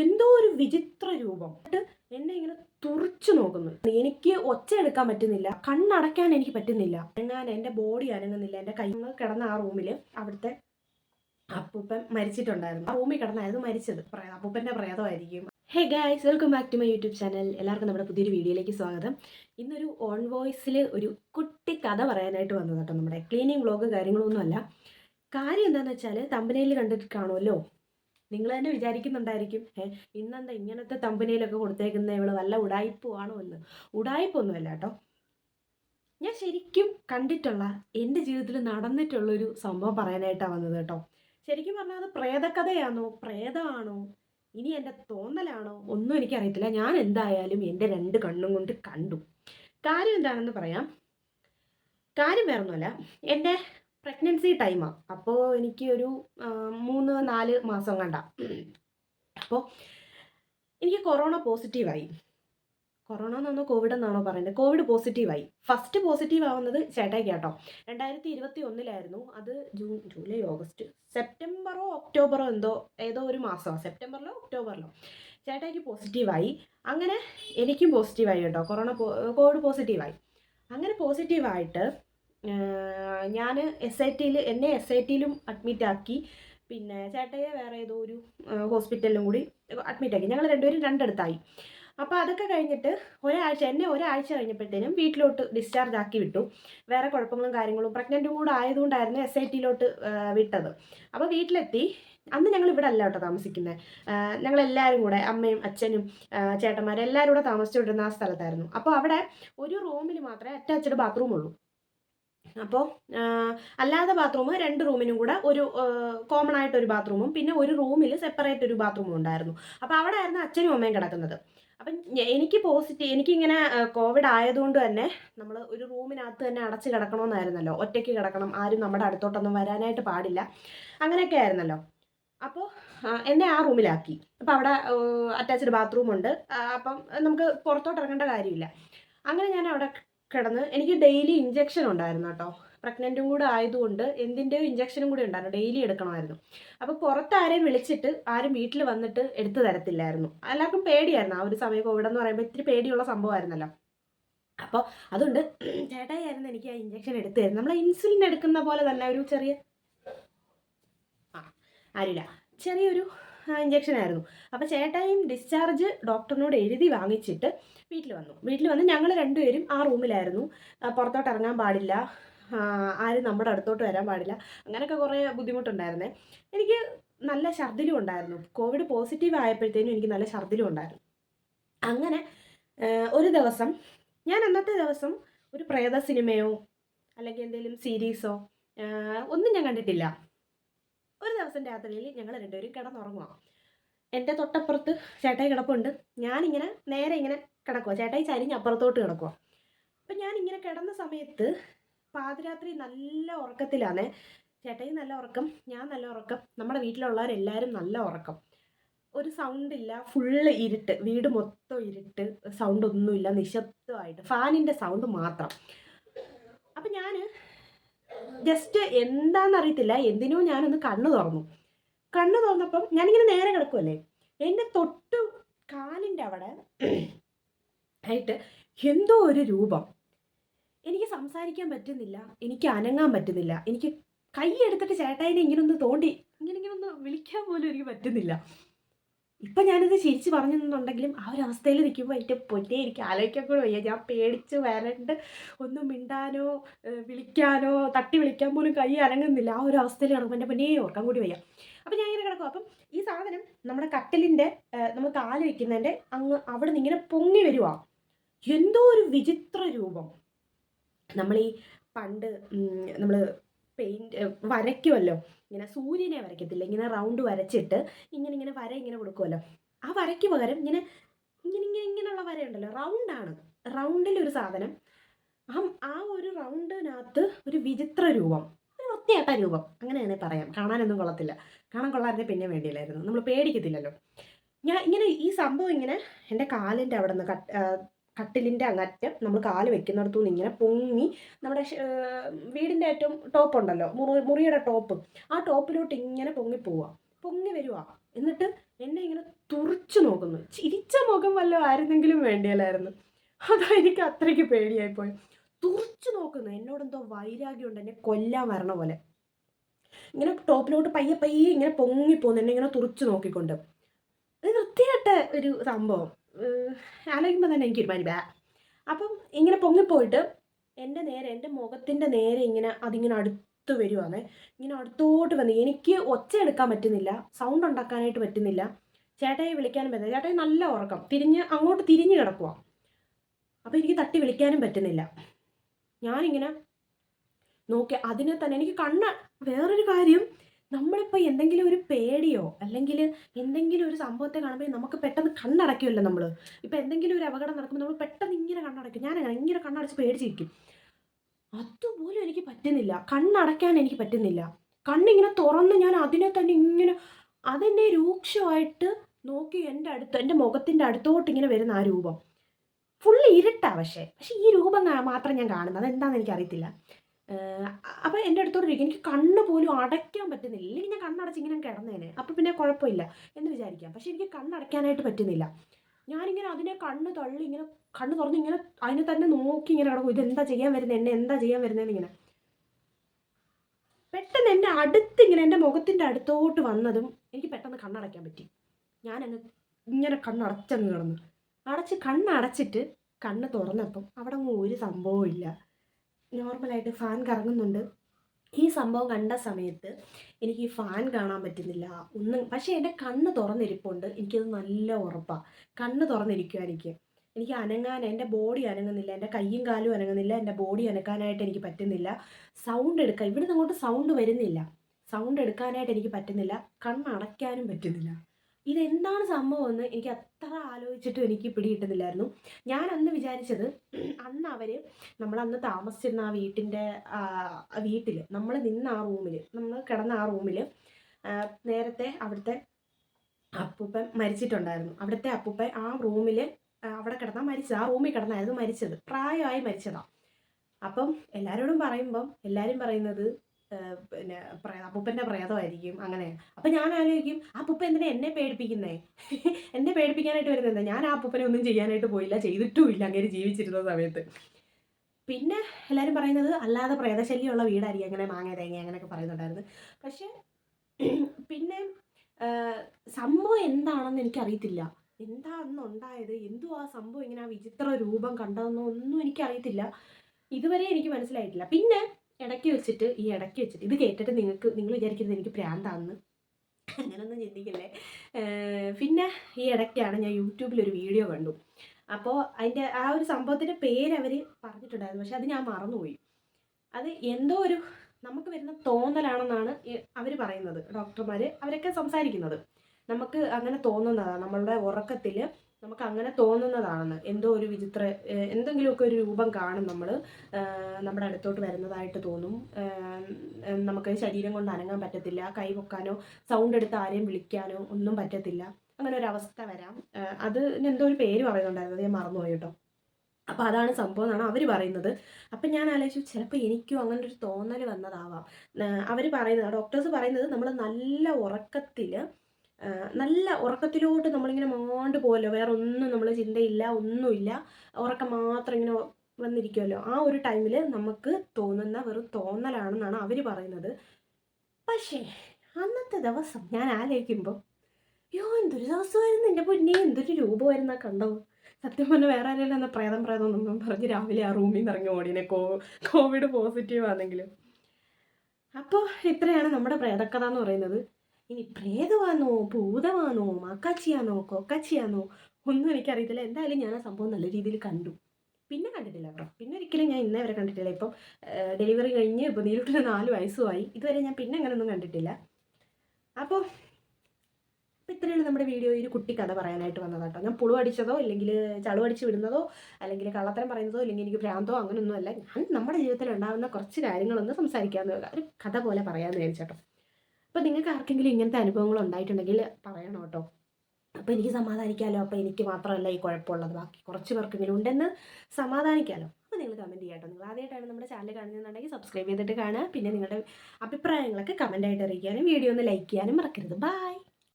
എന്തോ ഒരു വിചിത്ര രൂപം. എന്നെ ഇങ്ങനെ തുറച്ചു നോക്കുന്നു. എനിക്ക് ഒച്ച എടുക്കാൻ പറ്റുന്നില്ല. കണ്ണടയ്ക്കാൻ എനിക്ക് പറ്റുന്നില്ല. അനങ്ങാൻ എന്റെ ബോഡി അനങ്ങുന്നില്ല. എന്റെ കൈ കിടന്ന ആ റൂമിൽ അവിടുത്തെ അപ്പൂപ്പൻ മരിച്ചിട്ടുണ്ടായിരുന്നു. ആ റൂമിൽ കിടന്നായിരുന്നു മരിച്ചത്. അപ്പൂപ്പന്റെ പ്രേതമായിരിക്കും. Hey guys welcome back to my YouTube channel എല്ലാവർക്കും നമ്മുടെ പുതിയൊരു വീഡിയോയിലേക്ക് സ്വാഗതം. ഇന്നൊരു ഓൺ വോയിസിൽ ഒരു കുട്ടി കഥ പറയാനായിട്ട് വന്നത് കേട്ടോ നമ്മുടെ ക്ലീനിങ് വ്ളോഗ് കാര്യങ്ങളൊന്നുമല്ല കാര്യം എന്താണെന്ന് വെച്ചാൽ തമ്പനയിൽ കണ്ടിട്ട് കാണുമല്ലോ നിങ്ങൾ തന്നെ വിചാരിക്കുന്നുണ്ടായിരിക്കും ഏ ഇന്നെന്താ ഇങ്ങനത്തെ തമ്പനിയിലൊക്കെ കൊടുത്തേക്കുന്ന? ഇവൾ വല്ല ഉടായ്പുവാണോ എന്ന്. ഉടായ്പൊന്നുമല്ല കേട്ടോ. ഞാൻ ശരിക്കും കണ്ടിട്ടുള്ള എന്റെ ജീവിതത്തിൽ നടന്നിട്ടുള്ളൊരു സംഭവം പറയാനായിട്ടാണ് വന്നത് കേട്ടോ. ശരിക്കും പറഞ്ഞാൽ അത് പ്രേതകഥയാണോ? പ്രേതമാണോ? ഇനി എന്റെ തോന്നലാണോ? ഒന്നും എനിക്കറിയത്തില്ല. ഞാൻ എന്തായാലും എന്റെ രണ്ട് കണ്ണും കൊണ്ട് കണ്ടു. കാര്യം എന്താണെന്ന് പറയാം. കാര്യം വേറൊന്നുമല്ല. എന്റെ പ്രഗ്നൻസി ടൈമാണ് അപ്പോൾ എനിക്ക് ഒരു മൂന്ന് നാല് മാസം കണ്ട. അപ്പോൾ എനിക്ക് കൊറോണ പോസിറ്റീവായി കൊറോണ എന്നാണോ കോവിഡ് എന്നാണോ പറയുന്നത്? കോവിഡ് പോസിറ്റീവായി ഫസ്റ്റ് പോസിറ്റീവ് ആവുന്നത് ചേട്ടായി കേട്ടോ. രണ്ടായിരത്തി ഇരുപത്തി ഒന്നിലായിരുന്നു അത് ജൂൺ ജൂലൈ ഓഗസ്റ്റ് സെപ്റ്റംബറോ ഒക്ടോബറോ എന്തോ ഏതോ ഒരു മാസമാണ് സെപ്റ്റംബറിലോ ഒക്ടോബറിലോ. ചേട്ടായിക്ക് പോസിറ്റീവായി അങ്ങനെ എനിക്കും പോസിറ്റീവായി കേട്ടോ. കൊറോണ കോവിഡ് പോസിറ്റീവായി അങ്ങനെ പോസിറ്റീവായിട്ട് ഞാൻ എസ് ഐ ടിയിൽ എന്നെ എസ് ഐ ടിയിലും അഡ്മിറ്റ് ആക്കി. പിന്നെ ചേട്ടയെ വേറെ ഏതോ ഒരു ഹോസ്പിറ്റലിലും കൂടി അഡ്മിറ്റ് ആക്കി. ഞങ്ങൾ രണ്ടുപേരും രണ്ടിടത്തായി. അപ്പോൾ അതൊക്കെ കഴിഞ്ഞിട്ട് ഒരാഴ്ച എന്നെ ഒരാഴ്ച കഴിഞ്ഞപ്പോഴത്തേനും വീട്ടിലോട്ട് ഡിസ്ചാർജ് ആക്കി വിട്ടു. വേറെ കുഴപ്പങ്ങളും കാര്യങ്ങളും പ്രഗ്നന്റും കൂടെ ആയതുകൊണ്ടായിരുന്നു എസ് ഐ ടിയിലോട്ട് വിട്ടത്. അപ്പോൾ വീട്ടിലെത്തി. അന്ന് ഞങ്ങൾ ഇവിടെ അല്ല കേട്ടോ താമസിക്കുന്നത് ഞങ്ങളെല്ലാവരും കൂടെ അമ്മയും അച്ഛനും ചേട്ടന്മാരും എല്ലാവരും കൂടെ താമസിച്ചുകൊണ്ടിരുന്ന ആ സ്ഥലത്തായിരുന്നു. അപ്പോൾ അവിടെ ഒരു റൂമിൽ മാത്രമേ അറ്റാച്ച്ഡ് ബാത്റൂം ഉള്ളൂ. അപ്പോൾ അല്ലാതെ ബാത്റൂം രണ്ട് റൂമിനും കൂടെ ഒരു കോമൺ ആയിട്ട് ഒരു ബാത്റൂമും പിന്നെ ഒരു റൂമിൽ സെപ്പറേറ്റ് ഒരു ബാത്റൂമും ഉണ്ടായിരുന്നു. അപ്പോൾ അവിടെ ആയിരുന്നു അച്ഛനും അമ്മയും കിടക്കുന്നത്. അപ്പം എനിക്ക് പോസിറ്റീവ് എനിക്കിങ്ങനെ കോവിഡ് ആയതുകൊണ്ട് തന്നെ നമ്മൾ ഒരു റൂമിനകത്ത് തന്നെ അടച്ച് കിടക്കണമെന്നായിരുന്നല്ലോ. ഒറ്റയ്ക്ക് കിടക്കണം ആരും നമ്മുടെ അടുത്തോട്ടൊന്നും വരാനായിട്ട് പാടില്ല. അങ്ങനെയൊക്കെ ആയിരുന്നല്ലോ. അപ്പോൾ എന്നെ ആ റൂമിലാക്കി അപ്പോൾ അവിടെ അറ്റാച്ച്ഡ് ബാത്റൂമുണ്ട് അപ്പം നമുക്ക് പുറത്തോട്ട് ഇറങ്ങേണ്ട കാര്യമില്ല. അങ്ങനെ ഞാൻ അവിടെ കിടന്ന് എനിക്ക് ഡെയിലി ഇഞ്ചക്ഷൻ ഉണ്ടായിരുന്നു കേട്ടോ. പ്രഗ്നന്റും കൂടെ ആയതുകൊണ്ട് എന്തിന്റെയോ ഇഞ്ചക്ഷനും കൂടി ഉണ്ടായിരുന്നു. ഡെയിലി എടുക്കണമായിരുന്നു. അപ്പോൾ പുറത്ത് ആരെയും വിളിച്ചിട്ട് ആരും വീട്ടിൽ വന്നിട്ട് എടുത്തു തരത്തില്ലായിരുന്നു. എല്ലാവർക്കും പേടിയായിരുന്നു. ആ ഒരു സമയം കോവിഡ് എന്ന് പറയുമ്പോൾ ഇത്തിരി പേടിയുള്ള സംഭവമായിരുന്നല്ലോ. അപ്പോൾ അതുകൊണ്ട് ചേട്ടായിരുന്നു എനിക്ക് ആ ഇഞ്ചക്ഷൻ എടുത്തു തരുന്നത്. നമ്മൾ ഇൻസുലിൻ എടുക്കുന്ന പോലെ തന്നെ ഒരു ചെറിയ ആ ആരില്ല. ചെറിയൊരു ഇഞ്ചക്ഷൻ ആയിരുന്നു അപ്പോൾ ചേട്ടായും ഡിസ്ചാർജ് ഡോക്ടറിനോട് എഴുതി വാങ്ങിച്ചിട്ട് വീട്ടിൽ വന്നു. വീട്ടിൽ വന്ന് ഞങ്ങൾ രണ്ടുപേരും ആ റൂമിലായിരുന്നു. പുറത്തോട്ട് ഇറങ്ങാൻ പാടില്ല. ആരും നമ്മുടെ അടുത്തോട്ട് വരാൻ പാടില്ല. അങ്ങനെയൊക്കെ കുറേ ബുദ്ധിമുട്ടുണ്ടായിരുന്നേ. എനിക്ക് നല്ല ഛർദിലും ഉണ്ടായിരുന്നു. കോവിഡ് പോസിറ്റീവ് ആയപ്പോഴത്തേനും എനിക്ക് നല്ല ഛർദിലും ഉണ്ടായിരുന്നു. അങ്ങനെ ഒരു ദിവസം ഞാൻ അന്നത്തെ ദിവസം ഒരു പ്രേത സിനിമയോ അല്ലെങ്കിൽ എന്തെങ്കിലും സീരീസോ ഒന്നും ഞാൻ കണ്ടിട്ടില്ല. ഒരു ദിവസം രാത്രിയിൽ ഞങ്ങൾ രണ്ടുപേരും കിടന്നുറങ്ങുക എന്റെ തൊട്ടപ്പുറത്ത് ചേട്ടായി കിടപ്പുണ്ട്. ഞാനിങ്ങനെ നേരെ ഇങ്ങനെ കിടക്കുക ചേട്ടായി ചരിഞ്ഞ് അപ്പുറത്തോട്ട് കിടക്കുക അപ്പം ഞാനിങ്ങനെ കിടന്ന സമയത്ത് പാതിരാത്രി നല്ല ഉറക്കത്തിലാണ് ചേട്ടായി നല്ല ഉറക്കം ഞാൻ നല്ല ഉറക്കം നമ്മുടെ വീട്ടിലുള്ളവരെല്ലാവരും നല്ല ഉറക്കം. ഒരു സൗണ്ട് ഇല്ല ഫുള്ള് ഇരുട്ട് വീട് മൊത്തം ഇരുട്ട് സൗണ്ട് ഒന്നുമില്ല നിശബ്ദമായിട്ട് ഫാനിന്റെ സൗണ്ട് മാത്രം. അപ്പം ഞാൻ ജസ്റ്റ് എന്താണെന്നറിയത്തില്ല എന്തിനോ ഞാനൊന്ന് കണ്ണു തുറന്നു. കണ്ണു തുറന്നപ്പം ഞാനിങ്ങനെ നേരെ കിടക്കുമല്ലേ എന്റെ തൊട്ടു കാലിന്റെ അവിടെ ആയിട്ട് എന്തോ ഒരു രൂപം. എനിക്ക് സംസാരിക്കാൻ പറ്റുന്നില്ല. എനിക്ക് അനങ്ങാൻ പറ്റുന്നില്ല. എനിക്ക് കൈ എടുത്തിട്ട് ചേട്ടായിനെ ഇങ്ങനെ ഒന്ന് തോണ്ടി ഇങ്ങനെ ഇങ്ങനെ ഒന്ന് വിളിക്കാൻ പോലും എനിക്ക് പറ്റുന്നില്ല. ഇപ്പം ഞാനിത് ചിരിച്ച് പറഞ്ഞെന്നുണ്ടെങ്കിലും ആ ഒരു അവസ്ഥയിൽ നിൽക്കുമ്പോൾ എന്റെ പൊന്നെ എനിക്ക് ആലോചിക്കാൻ കൂടെ വയ്യ. ഞാൻ പേടിച്ച് വരണ്ട് ഒന്നും മിണ്ടാനോ വിളിക്കാനോ തട്ടി വിളിക്കാൻ പോലും കൈ അനങ്ങുന്നില്ല. ആ ഒരു അവസ്ഥയിൽ കിടക്കുമ്പോൾ എന്റെ പൊന്നേ ഓർക്കാൻ കൂടി വയ്യ. അപ്പം ഞാൻ ഇങ്ങനെ കിടക്കും അപ്പം ഈ സാധനം നമ്മുടെ കട്ടിലിന്റെ നമ്മൾ കാൽ വെക്കുന്നതിന്റെ അങ്ങ് അവിടെ നിന്ന് ഇങ്ങനെ പൊങ്ങി വരുവാ. എന്തോ ഒരു വിചിത്ര രൂപം. നമ്മൾ ഈ പണ്ട് നമ്മൾ പെയിന്റ് വരയ്ക്കുമല്ലോ ഇങ്ങനെ സൂര്യനെ വരയ്ക്കത്തില്ല. ഇങ്ങനെ റൗണ്ട് വരച്ചിട്ട് ഇങ്ങനെ ഇങ്ങനെ വര ഇങ്ങനെ കൊടുക്കുമല്ലോ ആ വരയ്ക്ക് പകരം ഇങ്ങനെ ഇങ്ങനെ ഇങ്ങനെ ഇങ്ങനെയുള്ള വരയുണ്ടല്ലോ റൗണ്ടാണ് റൗണ്ടിലൊരു സാധനം. ആ ആ ഒരു റൗണ്ടിനകത്ത് ഒരു വിചിത്ര രൂപം. ഒരു വൃത്തിയായിട്ട രൂപം. അങ്ങനെ തന്നെ പറയാം. കാണാനൊന്നും കൊള്ളത്തില്ല. കാണാൻ കൊള്ളാതെ പിന്നെ വേണ്ടിയില്ലായിരുന്നു. നമ്മൾ പേടിക്കത്തില്ലല്ലോ. ഞാൻ ഇങ്ങനെ ഈ സംഭവം ഇങ്ങനെ എന്റെ കാലിന്റെ അവിടെ നിന്ന് കട്ട് കട്ടിലിന്റെ അങ്ങറ്റം നമ്മൾ കാൽ വെക്കുന്നിടത്തു നിന്ന് ഇങ്ങനെ പൊങ്ങി നമ്മുടെ വീടിന്റെ ഏറ്റവും ടോപ്പ് ഉണ്ടല്ലോ മുറി മുറിയുടെ ടോപ്പ് ആ ടോപ്പിലോട്ട് ഇങ്ങനെ പൊങ്ങി പോവുക പൊങ്ങി വരുവ. എന്നിട്ട് എന്നെ ഇങ്ങനെ തുറിച്ചു നോക്കുന്നു. ചിരിച്ച മുഖം വല്ലതും ആയിരുന്നെങ്കിലും വേണ്ടിയല്ലായിരുന്നു. അതാ എനിക്ക് അത്രയ്ക്ക് പേടിയായിപ്പോയി. തുറിച്ചു നോക്കുന്നു. എന്നോടെന്തോ വൈരാഗ്യമുണ്ട്. എന്നെ കൊല്ലാൻ വരണ പോലെ. ഇങ്ങനെ ടോപ്പിലോട്ട് പയ്യെ പയ്യെ ഇങ്ങനെ പൊങ്ങി പോകുന്നു എന്നെ ഇങ്ങനെ തുറിച്ചു നോക്കിക്കൊണ്ട്. ഇത് വൃത്തിയായിട്ട് ഒരു സംഭവം. ആലോചിക്കുമ്പോൾ തന്നെ എനിക്കൊരു മാതിരി ബാ. അപ്പം ഇങ്ങനെ പൊങ്ങിപ്പോയിട്ട് എന്റെ നേരെ എന്റെ മുഖത്തിന്റെ നേരെ ഇങ്ങനെ അതിങ്ങനെ അടുത്ത് വരുവാണ്. ഇങ്ങനെ അടുത്തോട്ട് വന്ന് എനിക്ക് ഒച്ച എടുക്കാൻ പറ്റുന്നില്ല സൗണ്ട് ഉണ്ടാക്കാനായിട്ട് പറ്റുന്നില്ല. ചേട്ടായി വിളിക്കാനും പറ്റില്ല. ചേട്ടായി നല്ല ഉറക്കം. തിരിഞ്ഞ് അങ്ങോട്ട് തിരിഞ്ഞ് കിടക്കുക അപ്പോൾ എനിക്ക് തട്ടി വിളിക്കാനും പറ്റുന്നില്ല. ഞാനിങ്ങനെ നോക്കി. അതിനെ തന്നെ എനിക്ക് കണ്ണ വേറൊരു കാര്യം നമ്മളിപ്പോൾ എന്തെങ്കിലും ഒരു പേടിയോ? അല്ലെങ്കിൽ എന്തെങ്കിലും ഒരു സംഭവത്തെ കാണുമ്പോൾ നമുക്ക് പെട്ടെന്ന് കണ്ണടയ്ക്കുമല്ലോ നമ്മൾ ഇപ്പോൾ എന്തെങ്കിലും ഒരു അപകടം നടക്കുമ്പോൾ നമ്മൾ പെട്ടെന്ന് ഇങ്ങനെ കണ്ണടയ്ക്കും. ഞാൻ ഇങ്ങനെ കണ്ണടച്ച് പേടിച്ചിരിക്കും. അതുപോലും എനിക്ക് പറ്റുന്നില്ല. കണ്ണടയ്ക്കാൻ എനിക്ക് പറ്റുന്നില്ല. കണ്ണിങ്ങനെ തുറന്ന് ഞാൻ അതിനെ തന്നെ ഇങ്ങനെ അതെന്നെ രൂക്ഷമായിട്ട് നോക്കി എന്റെ അടുത്ത് എന്റെ മുഖത്തിന്റെ അടുത്തോട്ട് ഇങ്ങനെ വരുന്ന ആ രൂപം. ഫുള്ള് ഇരുട്ടാണ് പക്ഷേ. പക്ഷേ ഈ രൂപം മാത്രം ഞാൻ കാണുന്നത്. അതെന്താണെന്ന് എനിക്കറിയത്തില്ല. അപ്പോൾ എന്റെ അടുത്തോട്ട് ഇരിക്കും എനിക്ക് കണ്ണ് പോലും അടയ്ക്കാൻ പറ്റുന്നില്ല. ഇല്ലെങ്കിൽ ഞാൻ കണ്ണടച്ച് ഇങ്ങനെ കിടന്നേനെ. അപ്പോൾ പിന്നെ കുഴപ്പമില്ല എന്ന് വിചാരിക്കാം. പക്ഷെ എനിക്ക് കണ്ണടയ്ക്കാനായിട്ട് പറ്റുന്നില്ല. ഞാനിങ്ങനെ അതിനെ കണ്ണ് തള്ളി ഇങ്ങനെ കണ്ണ് തുറന്ന് ഇങ്ങനെ അതിനെ തന്നെ നോക്കി ഇങ്ങനെ കിടക്കും. ഇതെന്താ ചെയ്യാൻ വരുന്നത് എന്നെ എന്താ ചെയ്യാൻ വരുന്നതെന്ന് ഇങ്ങനെ. പെട്ടെന്ന് എന്റെ അടുത്ത് ഇങ്ങനെ എന്റെ മുഖത്തിന്റെ അടുത്തോട്ട് വന്നതും എനിക്ക് പെട്ടെന്ന് കണ്ണടയ്ക്കാൻ പറ്റി. ഞാനങ്ങ് ഇങ്ങനെ കണ്ണടച്ചങ്ങ് കിടന്നു. അടച്ച് കണ്ണടച്ചിട്ട് കണ്ണ് തുറന്നപ്പം അവിടെ ഒരു സംഭവമില്ല നോർമലായിട്ട് ഫാൻ കറങ്ങുന്നുണ്ട്. ഈ സംഭവം കണ്ട സമയത്ത് എനിക്ക് ഈ ഫാൻ കാണാൻ പറ്റുന്നില്ല. ഒന്നും പക്ഷേ എന്റെ കണ്ണ് തുറന്നിരിപ്പുണ്ട്. എനിക്കത് നല്ല ഉറപ്പാണ് കണ്ണ് തുറന്നിരിക്കുക എനിക്ക് എനിക്ക് അനങ്ങാൻ എന്റെ ബോഡി അനങ്ങുന്നില്ല. എന്റെ കയ്യും കാലും അനങ്ങുന്നില്ല. എന്റെ ബോഡി അനക്കാനായിട്ട് എനിക്ക് പറ്റുന്നില്ല. സൗണ്ട് എടുക്കാൻ ഇവിടുന്ന് അങ്ങോട്ട് സൗണ്ട് വരുന്നില്ല. സൗണ്ട് എടുക്കാനായിട്ട് എനിക്ക് പറ്റുന്നില്ല. കണ്ണടയ്ക്കാനും പറ്റുന്നില്ല. ഇതെന്താണ് സംഭവം എന്ന് എനിക്ക് അത്ര ആലോചിച്ചിട്ടും എനിക്ക് പിടികിട്ടുന്നില്ലായിരുന്നു. ഞാൻ അന്ന് വിചാരിച്ചത് അന്ന് അവർ നമ്മളന്ന് താമസിച്ചിരുന്ന ആ വീട്ടിന്റെ വീട്ടിൽ നമ്മൾ നിന്ന ആ റൂമിൽ നമ്മൾ കിടന്ന ആ റൂമിൽ നേരത്തെ അവിടുത്തെ അപ്പൂപ്പൻ മരിച്ചിട്ടുണ്ടായിരുന്നു. അവിടുത്തെ അപ്പൂപ്പൻ ആ റൂമിൽ അവിടെ കിടന്നാൽ മരിച്ച ആ റൂമിൽ കിടന്നായിരുന്നു മരിച്ചത്. പ്രായമായി മരിച്ചതാണ് അപ്പം എല്ലാവരോടും പറയുമ്പം എല്ലാവരും പറയുന്നത് പിന്നെ പ്രേതം അപ്പൂപ്പന്റെ പ്രേതമായിരിക്കും അങ്ങനെ. അപ്പം ഞാൻ ആലോചിക്കും ആ അപ്പൂപ്പ എന്തിനാ എന്നെ പേടിപ്പിക്കുന്നേ? എന്നെ പേടിപ്പിക്കാനായിട്ട് വരുന്നത് ഞാൻ ആ അപ്പൂപ്പനെ ഒന്നും ചെയ്യാനായിട്ട് പോയില്ല ചെയ്തിട്ടും ഇല്ല അങ്ങനെ ജീവിച്ചിരുന്ന സമയത്ത്. പിന്നെ എല്ലാവരും പറയുന്നത് അല്ലാതെ പ്രേതശല്യമുള്ള വീടായിരിക്കും അങ്ങനെ മാങ്ങ തേങ്ങ അങ്ങനെയൊക്കെ പറയുന്നുണ്ടായിരുന്നു. പക്ഷേ പിന്നെ സംഭവം എന്താണെന്ന് എനിക്കറിയത്തില്ല. എന്താ അന്ന് ഉണ്ടായത് എന്തുവാ ആ സംഭവം? ഇങ്ങനെ ആ വിചിത്ര രൂപം കണ്ടതെന്നോ ഒന്നും എനിക്കറിയത്തില്ല. ഇതുവരെ എനിക്ക് മനസ്സിലായിട്ടില്ല. പിന്നെ ഇടയ്ക്ക് വെച്ചിട്ട് ഈ ഇടയ്ക്ക് വെച്ചിട്ട് ഇത് കേട്ടിട്ട് നിങ്ങൾക്ക് നിങ്ങൾ വിചാരിക്കുന്നത് എനിക്ക് പ്രാന്താണെന്ന് അങ്ങനൊന്നും ചിന്തിക്കില്ലേ. പിന്നെ ഈ ഇടയ്ക്കാണ് ഞാൻ യൂട്യൂബിൽ ഒരു വീഡിയോ കണ്ടു. അപ്പോൾ അതിന്റെ ആ ഒരു സംഭവത്തിന്റെ പേര് അവർ പറഞ്ഞിട്ടുണ്ടായിരുന്നു. പക്ഷെ അത് ഞാൻ മറന്നുപോയി. അത് എന്തോ ഒരു നമുക്ക് വരുന്ന തോന്നലാണെന്നാണ് അവർ പറയുന്നത്. ഡോക്ടർമാർ അവരൊക്കെ സംസാരിക്കുന്നത്. നമുക്ക് അങ്ങനെ തോന്നുന്നതാണ് നമ്മളുടെ ഉറക്കത്തിൽ നമുക്ക് അങ്ങനെ തോന്നുന്നതാണെന്ന്. എന്തോ ഒരു വിചിത്ര എന്തെങ്കിലുമൊക്കെ ഒരു രൂപം കാണും നമ്മൾ നമ്മുടെ അടുത്തോട്ട് വരുന്നതായിട്ട് തോന്നും. നമുക്ക് ശരീരം കൊണ്ട് അനങ്ങാൻ പറ്റത്തില്ല. കൈ പൊക്കാനോ സൗണ്ട് എടുത്ത് ആരെയും വിളിക്കാനോ ഒന്നും പറ്റത്തില്ല. അങ്ങനെ ഒരു അവസ്ഥ വരാം. അതിന് അത് എന്തോ ഒരു പേര് പറയുന്നുണ്ടായിരുന്നു. ഞാൻ മറന്നുപോയി കേട്ടോ. അപ്പോൾ അതാണ് സംഭവം എന്നാണ് അവർ പറയുന്നത്. അപ്പം ഞാൻ ആലോചിച്ചു ചിലപ്പോൾ എനിക്കും അങ്ങനെ ഒരു തോന്നൽ വന്നതാവാം. അവർ പറയുന്നത് ഡോക്ടേഴ്സ് പറയുന്നത് നമ്മൾ നല്ല ഉറക്കത്തിൽ നല്ല ഉറക്കത്തിലോട്ട് നമ്മളിങ്ങനെ മാണ്ട് പോകല്ലോ വേറെ ഒന്നും നമ്മൾ ചിന്തയില്ല ഒന്നുമില്ല. ഉറക്കം മാത്രം ഇങ്ങനെ വന്നിരിക്കുമല്ലോ ആ ഒരു ടൈമിൽ നമുക്ക് തോന്നുന്ന വെറും തോന്നലാണെന്നാണ് അവർ പറയുന്നത്. പക്ഷേ അന്നത്തെ ദിവസം ഞാൻ ആലോചിക്കുമ്പോൾ അയ്യോ എന്തൊരു ദിവസമായിരുന്നു എന്റെ പൊന്നെ എന്തൊരു രൂപമായിരുന്നാ കണ്ടോ? സത്യം പറഞ്ഞാൽ വേറെ ആരെങ്കിലും എന്നാൽ പ്രേതം പ്രേതം എന്നൊന്നും പറഞ്ഞ് രാവിലെ ആ റൂമിൽ നിന്ന് ഇറങ്ങി ഓടിനെ കോ കോവിഡ് പോസിറ്റീവ് ആണെങ്കിലും. അപ്പോൾ ഇത്രയാണ് നമ്മുടെ പ്രേതക്കഥ എന്ന് പറയുന്നത്. ഇനി പ്രേതമാണോ ഭൂതമാണോ മാക്കാച്ചിയാണോ കൊക്കാച്ചിയാണോ ഒന്നും എനിക്കറിയത്തില്ല. എന്തായാലും ഞാൻ ആ സംഭവം നല്ല രീതിയിൽ കണ്ടു. പിന്നെ കണ്ടിട്ടില്ല കേട്ടോ. പിന്നെ ഒരിക്കലും ഞാൻ ഇന്നേ വരെ കണ്ടിട്ടില്ല. ഇപ്പം ഡെലിവറി കഴിഞ്ഞ് ഇപ്പോൾ നീലുട്ടിന് നാല് വയസ്സുമായി. ഇതുവരെ ഞാൻ പിന്നെ അങ്ങനെയൊന്നും കണ്ടിട്ടില്ല. അപ്പോൾ അപ്പോൾ ഇത്രയുള്ള നമ്മുടെ വീഡിയോ ഒരു കുട്ടി കഥ പറയാനായിട്ട് വന്നത് കേട്ടോ. ഞാൻ പുളു അടിച്ചതോ അല്ലെങ്കിൽ ചളു അടിച്ച് വിടുന്നതോ അല്ലെങ്കിൽ കള്ളത്തരം പറയുന്നതോ അല്ലെങ്കിൽ എനിക്ക് ഭ്രാന്തോ അങ്ങനെയൊന്നും അല്ല ഞാൻ നമ്മുടെ ജീവിതത്തിൽ ഉണ്ടാകുന്ന കുറച്ച് കാര്യങ്ങളൊന്ന് സംസാരിക്കാമെന്ന് ഒരു കഥ പോലെ പറയാമെന്ന് വിചാരിച്ചേട്ടോ അപ്പോൾ നിങ്ങൾക്ക് ആർക്കെങ്കിലും ഇങ്ങനത്തെ അനുഭവങ്ങൾ ഉണ്ടായിട്ടുണ്ടെങ്കിൽ പറയണം കേട്ടോ. അപ്പോൾ എനിക്ക് സമാധാനിക്കാമല്ലോ അപ്പോൾ എനിക്ക് മാത്രമല്ല ഈ കുഴപ്പമുള്ളത്. ബാക്കി കുറച്ച് പേർക്കെങ്കിലും ഉണ്ടെന്ന് സമാധാനിക്കാമല്ലോ അപ്പോൾ നിങ്ങൾ കമന്റ് ചെയ്യാട്ടോ നിങ്ങൾ ആദ്യമായിട്ടാണ് നമ്മുടെ ചാനൽ കാണുന്നതെന്നുണ്ടെങ്കിൽ സബ്സ്ക്രൈബ് ചെയ്തിട്ട് കാണുക. പിന്നെ നിങ്ങളുടെ അഭിപ്രായങ്ങളൊക്കെ കമന്റായിട്ട് അറിയിക്കാനും വീഡിയോ ഒന്ന് ലൈക്ക് ചെയ്യാനും മറക്കരുത്. ബൈ